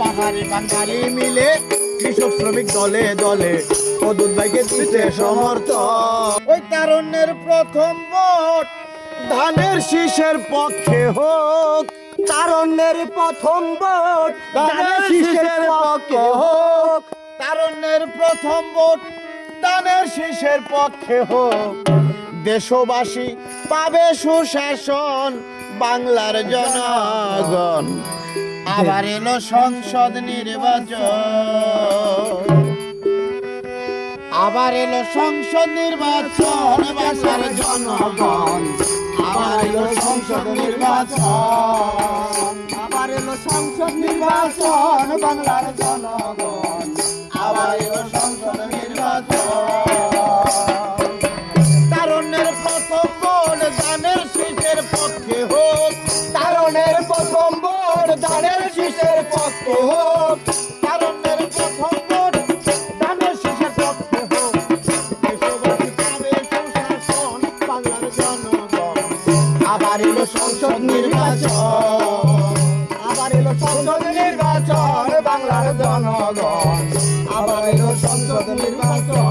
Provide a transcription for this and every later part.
পাহাড়ি বাঙালি মিলে কৃষক শ্রমিক দলে দলে অদূত ভাইকে দিতে সমর্থন। ওই তারণ্যের প্রথম ভোট ধানের শীষের পক্ষে হোক। তারণ্যের প্রথম ভোট ধানের শীষের পক্ষে হোক। তারণ্যের প্রথম ভোট ধানের শীষের পক্ষে হোক। দেশবাসী পাবে সুশাসন বাংলার জনগণ। আবার এলো সংসদ নির্বাচন। আবার এলো সংসদ নির্বাচন বাসার জনগণ। আবার এলো সংসদ নির্বাচন। আবার এলো সংসদ নির্বাচন, বাংলার জনগণ। আবার এলো সংসদ নির্বাচন। তারণ্যের প্রথম ভোট দানের শীষের পক্ষে হোক তারণের প্রথম ভোট ধানের শীষের পক্ষে হোক তারণ্যের প্রথম ভোট দানের শীষের পক্ষে হোক। দেশবাসী পাবে সুশাসন, বাংলার জনগণ। আবার এলো সংসদ নির্বাচন। আবার এলো সংসদ নির্বাচন, বাংলার জনগণ। আবার এলো সংসদ নির্বাচন।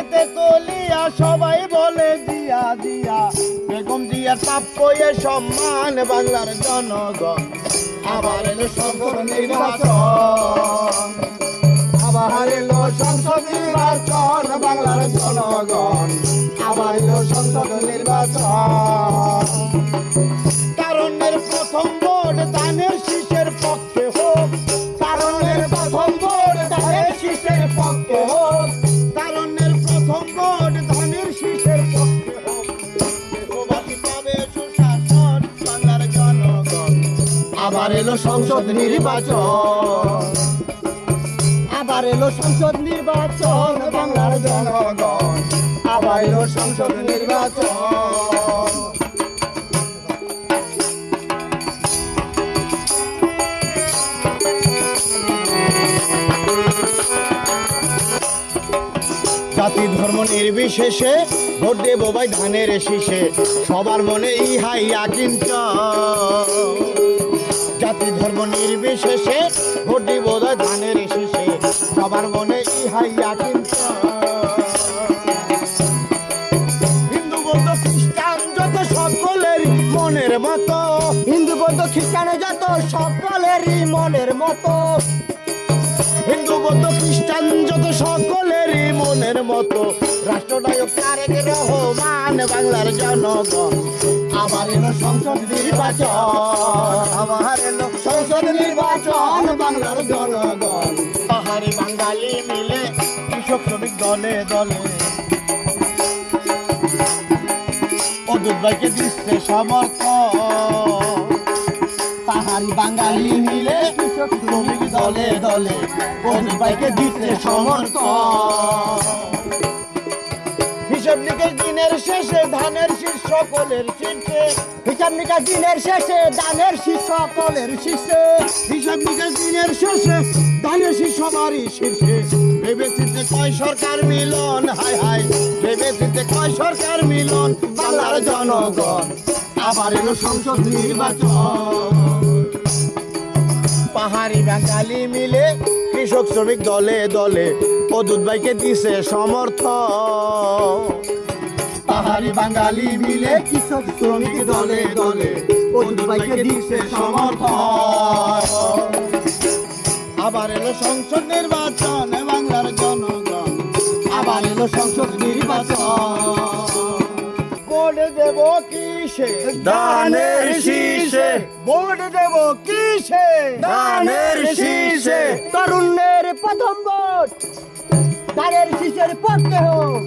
থেকে তেতুলিয়া সবাই বলে জিয়া জিয়া বেগম জিয়ার প্রাপ্য এ সম্মান বাংলার জনগণ। আবার এলো সংসদ নির্বাচন। আবার এলো সংসদ নির্বাচন বাংলার জনগণ। আবার এলো সংসদ নির্বাচন। কারণের প্রথম ভোট এলো সংসদ নির্বাচন। আবার এলো সংসদ নির্বাচন, বাংলার জনগণ। আবার এলো সংসদ নির্বাচন। জাতি ধর্ম নির্বিশেষে, ভোট দেবো ভাই ধানের শীষে। সবার মনে ইহাই আকিঞ্চ জাতি ধর্ম নির্বিশেষে দেব ভাই ধানের শীষে। সবার মনে ইহাই আকিঞ্চ হিন্দু বৌদ্ধ খ্রিস্টান যত সকলের মনের মতো। হিন্দু বৌদ্ধ খ্রিস্টানে যত সকলেরই মনের মতো। হিন্দু বৌদ্ধ খ্রিস্টান যত সকলেরই মনের মতো। রাষ্ট্রনায়ক তারেক রহমান, বাংলার জনগণ। আবার এলো সংসদ নির্বাচন। আবার এলো সংসদ নির্বাচন, বাংলার জনগণ। পাহাড়ি বাঙালি মিলে কৃষক, শ্রমিক দলে দলে। অদূত ভাইকে দিচ্ছে সমর্থন। পাহাড়ি বাঙালি মিলে শ্রমিক দলে দলে অদূত ভাইকে দিচ্ছে সমর্থন হিসাব নিকেশ দিনের শেষে, ধানের শীষ সকলের শীর্ষে হিসাব নিকাশ দিনের শেষে দানের শীষ সকলের শীর্ষে হিসাব নিকাশ দিনের শেষে, ধানের শীষ সবারই শীর্ষে ভেবে চিনতে কয় সরকার মিলন? হায় হায়। ভেবে চিনতে কয় সরকার মিলন? বাংলার জনগণ, আবার এলো সংসদ নির্বাচন। পাহাড়ি বাঙালি মিলে কৃষক শ্রমিক দলে দলে অদূত ভাইকে দিছে সমর্থ পাহাড়ি বাঙালি মিলে কৃষক শ্রমিক দলে দলে অদূত ভাইকে দিছে সমর্থন। আবার এলো সংসদ নির্বাচন বাংলার জনগণ। আবার এলো সংসদ নির্বাচন। ভোট দেব কিসে? দানের শীষে। ভোট দেব কিসে? দানের শীষে। তরুণের প্রথম ভোট। দানের শীষের পক্ষে হোক।